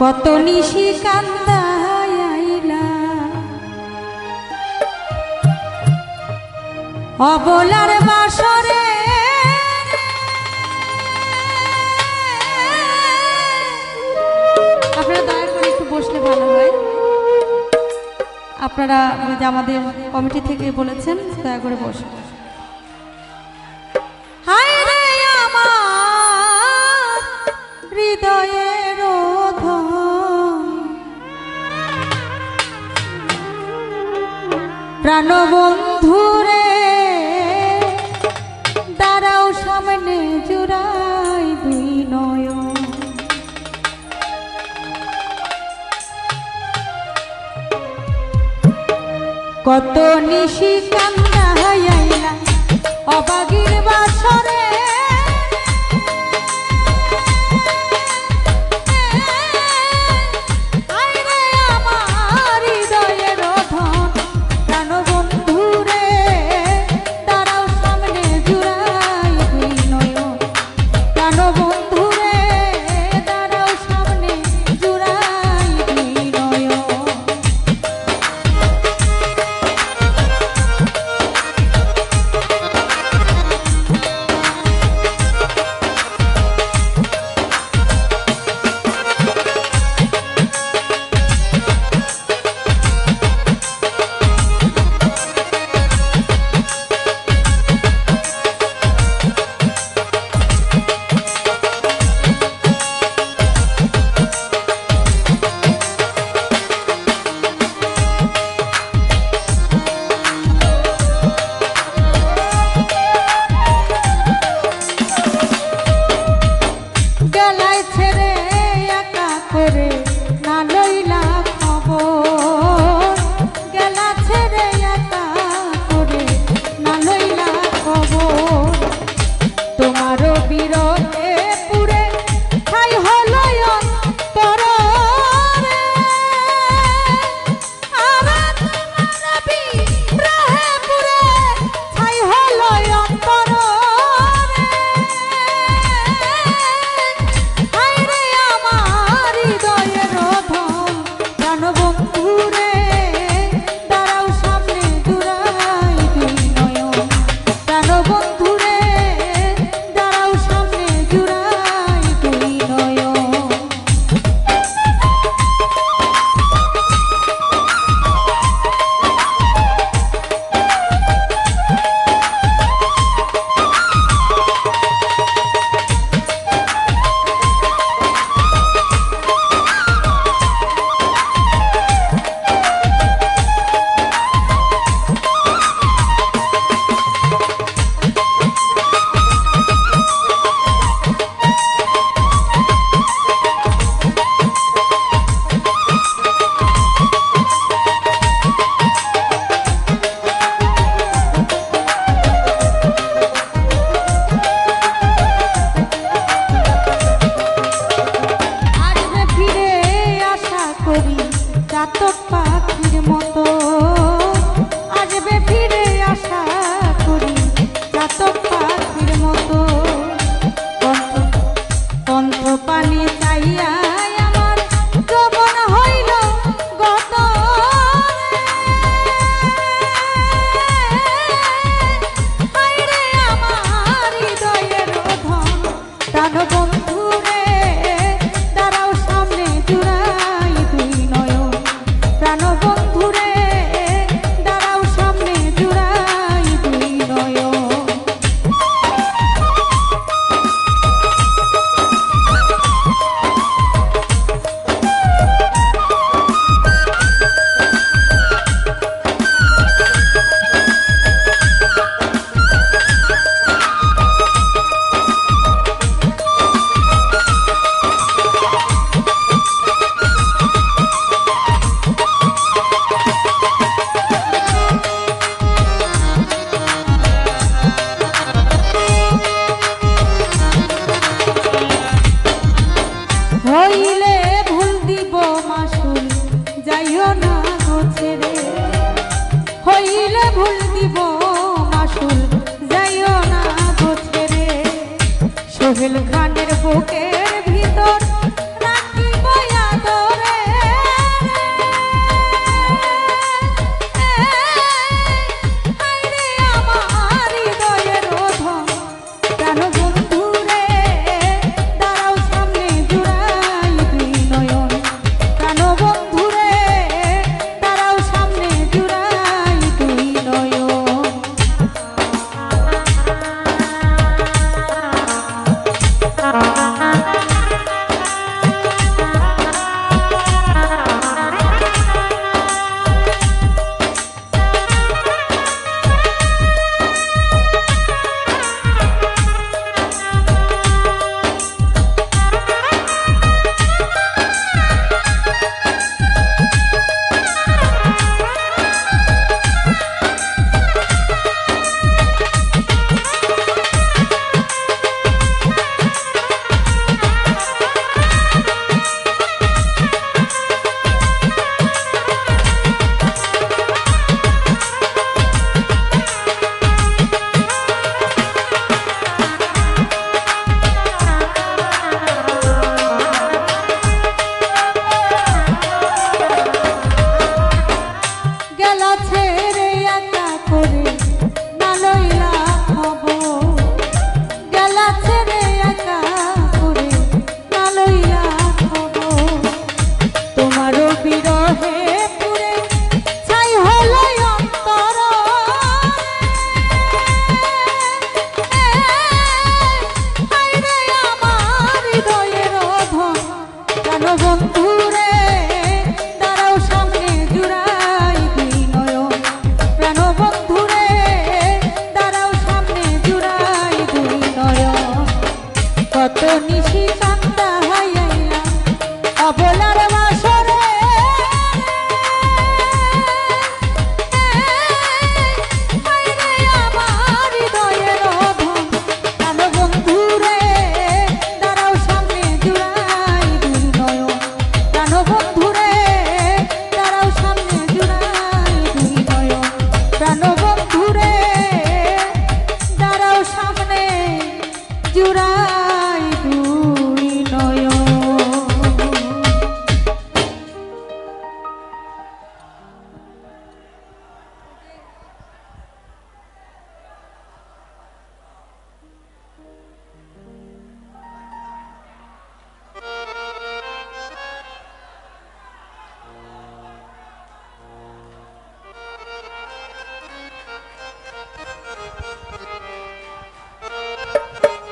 কত নিশি কান্দা অবলার বাসরে আপনারা দয়া করে একটু বসলে ভালো হয়। আপনারা আমাদের কমিটি থেকে বলেছেন, দয়া করে বসুন। প্রাণবন্ধু রে দাঁড়াও সামনে জুড়াই দুই কত নিশি কান্দা হাইলা অবাগির বাসরে করি। চাতক পাখির মতো হইলে ভুল দিব মাসুল যাইও না বোঝে রে। সোহেল খানের বুকে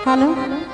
Hello?